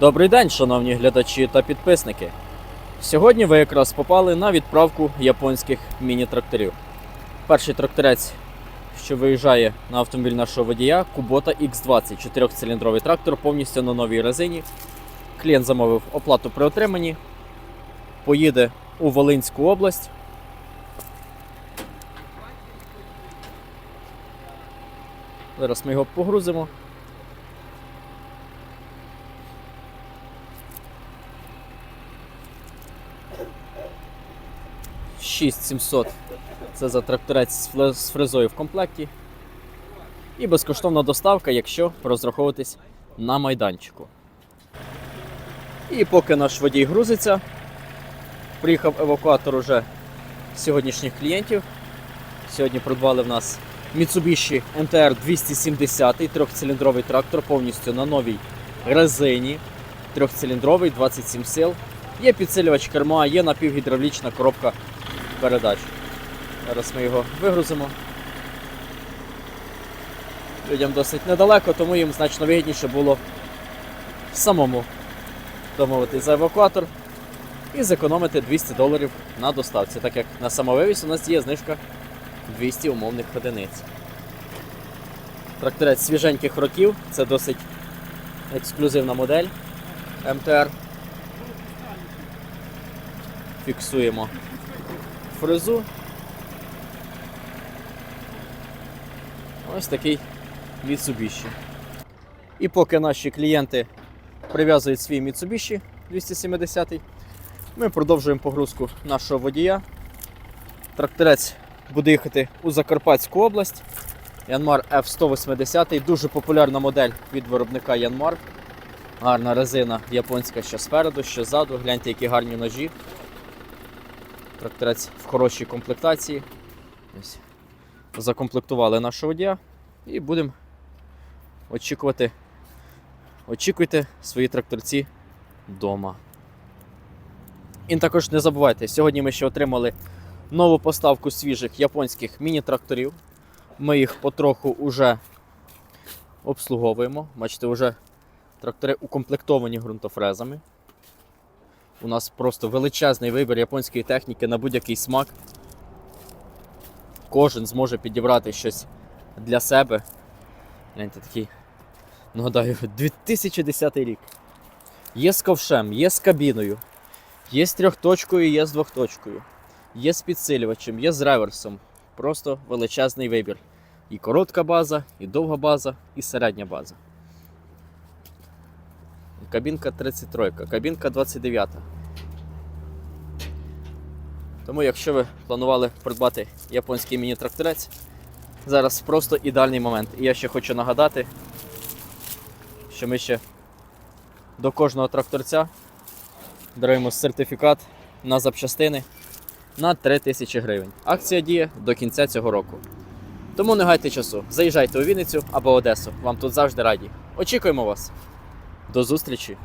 Добрий день, шановні глядачі та підписники. Сьогодні ви якраз попали на відправку японських міні-тракторів. Перший тракторець, що виїжджає на автомобіль нашого водія, Kubota X20, 4-циліндровий трактор, повністю на новій резині. Клієнт замовив оплату при отриманні. Поїде у Волинську область. Зараз ми його погрузимо. 6700 це за тракторець з фрезою в комплекті. І безкоштовна доставка, якщо розраховуватись на майданчику. І поки наш водій грузиться, приїхав евакуатор уже сьогоднішніх клієнтів. Сьогодні придбали в нас Mitsubishi MTR 270 трьохциліндровий трактор повністю на новій резині. Трьохциліндровий, 27 сил. Є підсилювач керма, є напівгідравлічна коробка передач. Зараз ми його вигрузимо. Людям досить недалеко, тому їм значно вигідніше було самому домовитись за евакуатор і зекономити 200 доларів на доставці, так як на самовивіз у нас є знижка 200 умовних одиниць. Тракторець свіженьких років, це досить ексклюзивна модель МТР. Фіксуємо фрезу. Ось такий Mitsubishi. І поки наші клієнти прив'язують свій Mitsubishi 270, ми продовжуємо погрузку нашого водія. Тракторець буде їхати у Закарпатську область. Янмар F180, дуже популярна модель від виробника Янмар. Гарна резина японська що спереду, що ззаду. Гляньте, які гарні ножі. Тракторець в хорошій комплектації. Ось. Закомплектували нашого водія і будемо очікувати. Очікуйте свої тракторці вдома. І також не забувайте, сьогодні ми ще отримали нову поставку свіжих японських міні-тракторів. Ми їх потроху уже обслуговуємо. Бачите, вже трактори укомплектовані ґрунтофрезами. У нас просто величезний вибір японської техніки на будь-який смак. Кожен зможе підібрати щось для себе. Гляньте такий. Нагадаю, 2010 рік. Є з ковшем, є з кабіною, є з трьохточкою, є з двохточкою, є з підсилювачем, є з реверсом. Просто величезний вибір. І коротка база, і довга база, і середня база. Кабінка 33, кабінка 29. Тому, якщо ви планували придбати японський міні-тракторець, зараз просто ідеальний момент. І я ще хочу нагадати, що ми ще до кожного тракторця даруємо сертифікат на запчастини на 3000 гривень. Акція діє до кінця цього року. Тому не гайте часу. Заїжджайте у Вінницю або Одесу. Вам тут завжди раді. Очікуємо вас. До зустрічі!